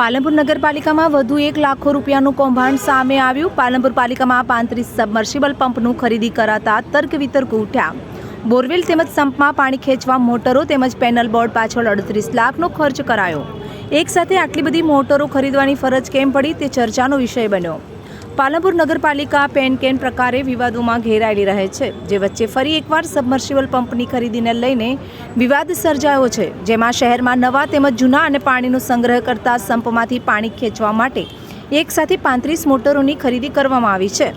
પાલનપુર નગરપાલિકામાં વધુ એક લાખો રૂપિયાનું કૌભાંડ સામે આવ્યું. પાલનપુર પાલિકામાં પાંત્રીસ સબમર્સિબલ પંપનું ખરીદી કરાતા તર્ક વિતર્ક ઉઠ્યા. બોરવેલ તેમજ સંપમાં પાણી ખેંચવા મોટરો તેમજ પેનલ બોર્ડ પાછળ અડત્રીસ લાખનો ખર્ચ કરાયો. એક સાથે આટલી બધી મોટરો ખરીદવાની ફરજ કેમ પડી તે ચર્ચાનો વિષય બન્યો. પાલનપુર નગરપાલિકા પેન કેન પ્રકારે વિવાદોમાં ઘેરાયેલી રહે છે, જે વચ્ચે ફરી એકવાર સબમર્સિબલ પંપની ખરીદીને લઈને વિવાદ સર્જાયો છે, જેમાં શહેરમાં નવા તેમજ જૂના અને પાણીનો સંગ્રહ કરતા સંપમાંથી પાણી ખેંચવા માટે એક સાથે પાંત્રીસ મોટરોની ખરીદી કરવામાં આવી છે.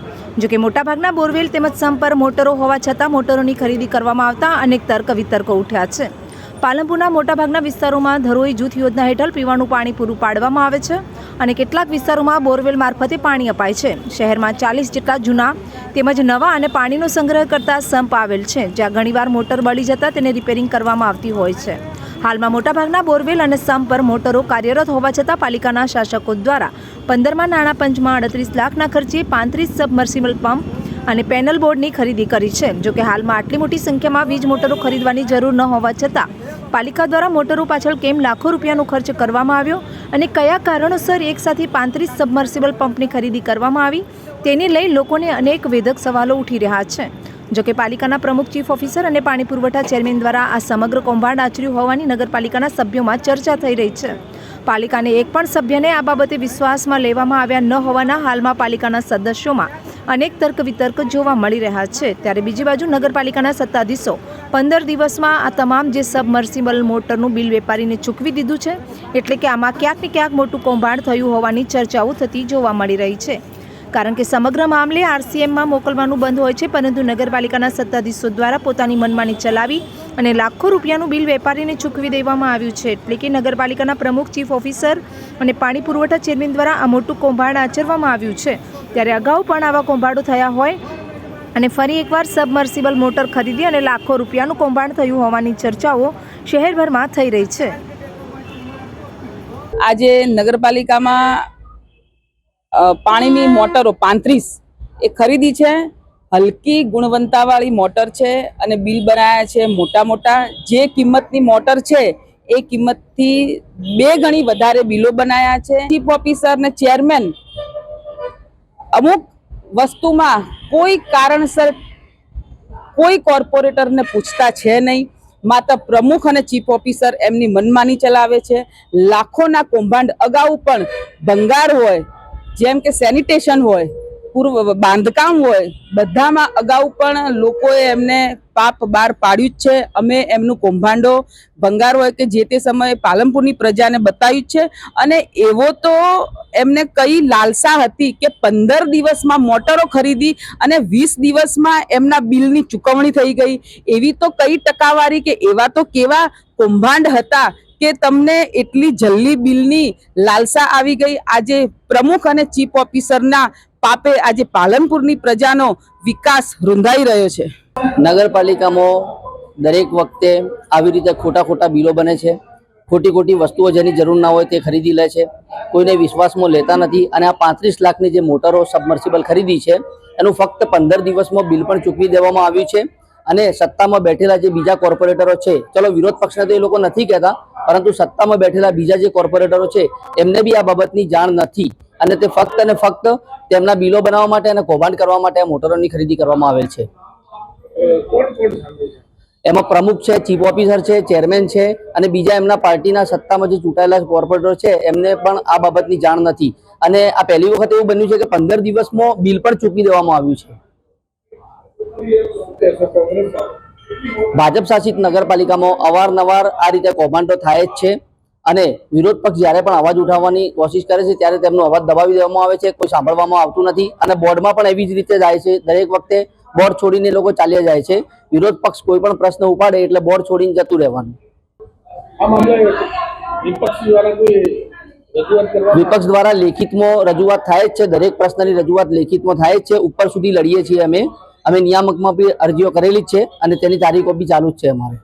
જોકે મોટાભાગના બોરવેલ તેમજ સંપ પર મોટરો હોવા છતાં મોટરોની ખરીદી કરવામાં આવતા અનેક તર્ક વિતર્કો ઉઠ્યા છે. પાલનપુરના મોટાભાગના વિસ્તારોમાં ધરોઈ જૂથ યોજના હેઠળ પીવાનું પાણી પૂરું પાડવામાં આવે છે અને કેટલાક વિસ્તારોમાં બોરવેલ મારફતે પાણી અપાય છે. શહેરમાં ચાલીસ જેટલા જૂના તેમજ નવા અને પાણીનો સંગ્રહ કરતા સંપ આવેલ છે, જ્યાં ઘણીવાર મોટર બળી જતાં તેને રિપેરિંગ કરવામાં આવતી હોય છે. હાલમાં મોટાભાગના બોરવેલ અને સંપ પર મોટરો કાર્યરત હોવા છતાં પાલિકાના શાસકો દ્વારા પંદરમાં નાણાં પંચમાં અડત્રીસ લાખના ખર્ચે પાંત્રીસ સબમર્સિબલ પંપ અને પેનલ બોર્ડની ખરીદી કરી છે. જોકે હાલમાં આટલી મોટી સંખ્યામાં વીજ મોટરો ખરીદવાની જરૂર ન હોવા છતાં પાલિકા દ્વારા મોટરો પાછળ કેમ લાખો રૂપિયાનો ખર્ચ કરવામાં આવ્યો અને કયા કારણોસર એકસાથે પાંત્રીસ સબમર્સિબલ પંપની ખરીદી કરવામાં આવી તેને લઈ લોકોને અનેક વેધક સવાલો ઉઠી રહ્યા છે. જોકે પાલિકાના પ્રમુખ ચીફ ઓફિસર અને પાણી પુરવઠા ચેરમેન દ્વારા આ સમગ્ર કૌભાંડ આચર્યું હોવાની નગરપાલિકાના સભ્યોમાં ચર્ચા થઈ રહી છે. પાલિકાને એક પણ સભ્યને આ બાબતે વિશ્વાસમાં લેવામાં આવ્યા ન હોવાના હાલમાં પાલિકાના સદસ્યોમાં અનેક તર્ક વિતર્ક જોવા મળી રહ્યા છે. ત્યારે બીજી બાજુ નગરપાલિકાના સત્તાધીશો પંદર દિવસમાં આ તમામ જે સબમર્સિબલ મોટરનું બિલ વેપારીને ચૂકવી દીધું છે. એટલે કે આમાં ક્યાંક ને ક્યાંક મોટું કૌભાંડ થયું હોવાની ચર્ચાઓ થતી જોવા મળી રહી છે. કારણ કે સમગ્ર મામલે આરસીએમમાં મોકલવાનું બંધ હોય છે, પરંતુ નગરપાલિકાના સત્તાધીશો દ્વારા પોતાની મનમાની ચલાવી અને લાખો રૂપિયાનું બિલ વેપારીને ચૂકવી દેવામાં આવ્યું છે. એટલે કે નગરપાલિકાના પ્રમુખ, ચીફ ઓફિસર અને પાણી પુરવઠા ચેરમેન દ્વારા આ મોટું કૌભાંડ આચરવામાં આવ્યું છે. ત્યારે અગાઉ પણ આવા કૌભાંડો થયા હોય અને ફરી એકવાર સબમર્સિબલ મોટર ખરીદી અને લાખો રૂપિયાનું કૌભાંડ થયું હોવાની ચર્ચાઓ શહેરભરમાં થઈ રહી છે. આજે નગરપાલિકામાં પાણીની મોટરો પાંત્રીસ એ ખરીદી છે. હલકી ગુણવત્તાવાળી મોટર છે અને બિલ બનાવ્યા છે મોટા મોટા. જે કિંમતની મોટર છે એ કિંમતથી બે ગણી વધારે બિલો બનાવ્યા છે. ચીફ ઓફિસર ને ચેરમેન અમુક વસ્તુમાં કોઈ કારણસર કોઈ કોર્પોરેટરને પૂછતા છે નહીં. માત્ર પ્રમુખ અને ચીફ ઓફિસર એમની મનમાની ચલાવે છે. લાખોના કૌભાંડ અગાઉ પણ ભંગાર હોય, જેમ કે સેનિટેશન હોય પૂર્વ બાંધકામ હોય, બધામાં અગાઉ પણ લોકોએ એમને પાપ બહાર પાડ્યું જ છે. અમે એમનું કૌભાંડો, ભંગાર હોય કે જે તે સમયે પાલનપુરની પ્રજાને બતાવ્યું છે. અને એવો તો એમને કઈ લાલસા હતી કે પંદર દિવસમાં મોટરો ખરીદી અને વીસ દિવસમાં એમના બિલની ચૂકવણી થઈ ગઈ. એવી તો કઈ ટકાવારી કે એવા તો કેવા કૌભાંડ હતા કે તમને એટલી જલ્દી બિલની લાલસા આવી ગઈ? આજે પ્રમુખ અને ચીફ ઓફિસરના પાપે આજે પાલનપુરની પ્રજાનો વિકાસ રૂંધાઈ રહ્યો છે. નગરપાલિકામાં દરેક વખતે આવી રીતે ખોટા ખોટા બિલો બને છે. ખોટી ખોટી વસ્તુઓ જેની જરૂર ના હોય તે ખરીદી લે છે. કોઈને વિશ્વાસમાં લેતા નથી અને આ પાંત્રીસ લાખની જે મોટરો સબમર્સિબલ ખરીદી છે, એનું ફક્ત પંદર દિવસમાં બિલ પણ ચૂકવી દેવામાં આવ્યું છે. અને સત્તામાં બેઠેલા જે બીજા કોર્પોરેટરો છે, ચલો વિરોધ પક્ષને તો એ લોકો નથી કહેતા પરંતુ સત્તામાં બેઠેલા બીજા જે કોર્પોરેટરો છે, એમને બી આ બાબતની જાણ નથી. અને તે ફક્ત અને ફક્ત તેમના બિલો બનાવવા માટે અને કૌભાંડ કરવા માટે મોટરોની ખરીદી કરવામાં આવેલ છે. એમાં પ્રમુખ છે, ચીફ ઓફિસર છે, ચેરમેન છે અને બીજા એમના પાર્ટીના સત્તામાં જે ચૂંટાયેલા કોર્પોરેટર છે, એમને પણ આ બાબતની જાણ નથી. અને આ પહેલી વખત એવું બન્યું છે કે પંદર દિવસમાં બિલ પણ ચૂકવી દેવામાં આવ્યું છે. ભાજપ શાસિત નગરપાલિકામાં અવારનવાર આ રીતે કૌભાંડો થાય જ છે અને વિરોધ પક્ષ જ્યારે પણ અવાજ ઉઠાવવાની કોશિશ કરે છે ત્યારે તેમનો અવાજ દબાવી દેવામાં આવે છે, કોઈ સાંભળવામાં આવતું નથી અને બોર્ડમાં પણ એવી જ રીતે જાય છે, દરેક વખતે બોર્ડ છોડીને લોકો ચાલ્યા જાય છે. વિરોધ પક્ષ કોઈ પણ પ્રશ્ન ઉપાડે એટલે બોર્ડ છોડીને જતું રહેવાનું. વિપક્ષ દ્વારા લેખિતમાં રજૂઆત થાય જ છે, દરેક પ્રશ્નની રજૂઆત લેખિતમાં થાય જ છે. ઉપર સુધી લડીએ છીએ અમે. અમે નિયામકમાં બી અરજીઓ કરેલી છે અને તેની તારીખો બી ચાલુ જ છે અમારે.